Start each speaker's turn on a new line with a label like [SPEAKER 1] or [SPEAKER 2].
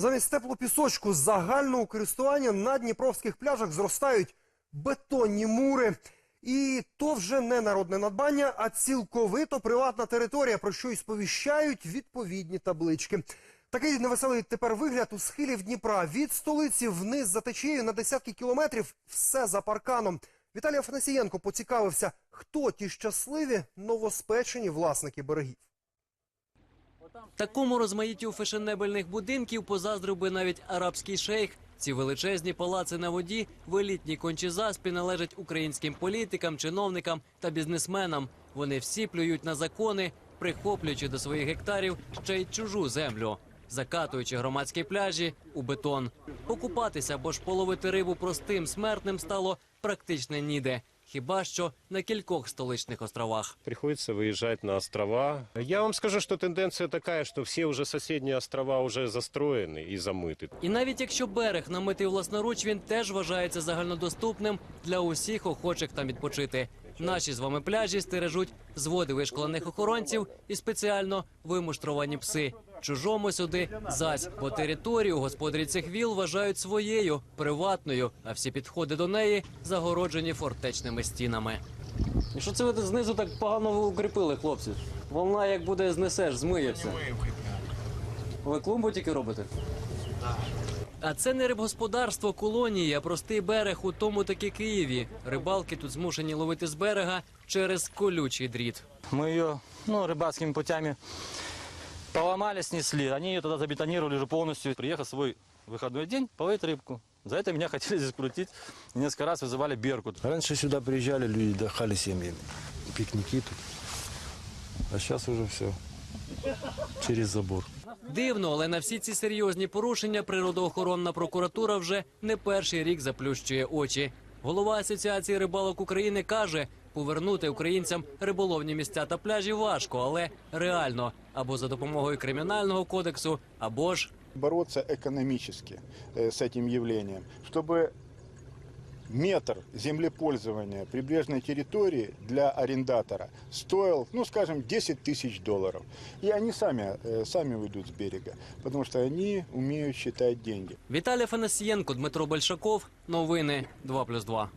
[SPEAKER 1] Замість теплопісочку загального користування на дніпровських пляжах зростають бетонні мури. І то вже не народне надбання, а цілковито приватна територія, про що й сповіщають відповідні таблички. Такий невеселий тепер вигляд у схилів Дніпра. Від столиці вниз за течією на десятки кілометрів все за парканом. Віталій Афанасієнко поцікавився, хто ті щасливі новоспечені власники берегів.
[SPEAKER 2] Такому розмаїттю фешенебельних будинків позаздрив би навіть арабський шейх. Ці величезні палаци на воді в елітній кончезаспі належать українським політикам, чиновникам та бізнесменам. Вони всі плюють на закони, прихоплюючи до своїх гектарів ще й чужу землю, закатуючи громадські пляжі у бетон. Покупатися або ж половити рибу простим смертним стало практично ніде Хіба що на кількох столичних островах.
[SPEAKER 3] Приходится выезжать на острова. Я вам скажу, что тенденция такая, что все уже соседние острова уже застроены и замыты.
[SPEAKER 2] І навіть якщо берег намитий власноруч, він теж вважається загальнодоступним для усіх охочих там відпочити. Наші з вами пляжі стережуть зводи вишколених охоронців і спеціально вимуштровані пси. Чужому сюди зась, бо територію господарі цих віл вважають своєю приватною, а всі підходи до неї загороджені фортечними стінами. І що це ви знизу так погано укріпили, хлопці? Волна як буде знесеш, змиє все. Ви клумбу тільки робите? А це не рибгосподарство колонії, а простий берег у тому таки Києві. Рибалки тут змушені ловити з берега через колючий дріт.
[SPEAKER 4] Мы ее, ну, рыбацкими путями поломали, снесли. Они ее тогда забетонировали уже полностью. Приехал свой выходной день половить рыбку. За это меня хотели здесь крутить. И несколько раз вызывали Беркут.
[SPEAKER 5] Раньше сюда приезжали, люди отдыхали семьями. Пикники тут. А сейчас уже все через забор.
[SPEAKER 2] Дивно, але на всі ці серйозні порушення природоохоронна прокуратура вже не перший рік заплющує очі. Голова Асоціації рибалок України каже, повернути українцям риболовні місця та пляжі важко, але реально або за допомогою кримінального кодексу, або ж
[SPEAKER 6] бороться экономически э, с этим явлением, чтобы метр землепользования прибрежной территории для арендатора стоил, ну, скажем, 10 тысяч долларов. И они сами, э, сами уйдут с берега, потому что они умеют считать деньги.
[SPEAKER 2] Віталій Фанасієнко, Дмитро Большаков. Новини 2+,2.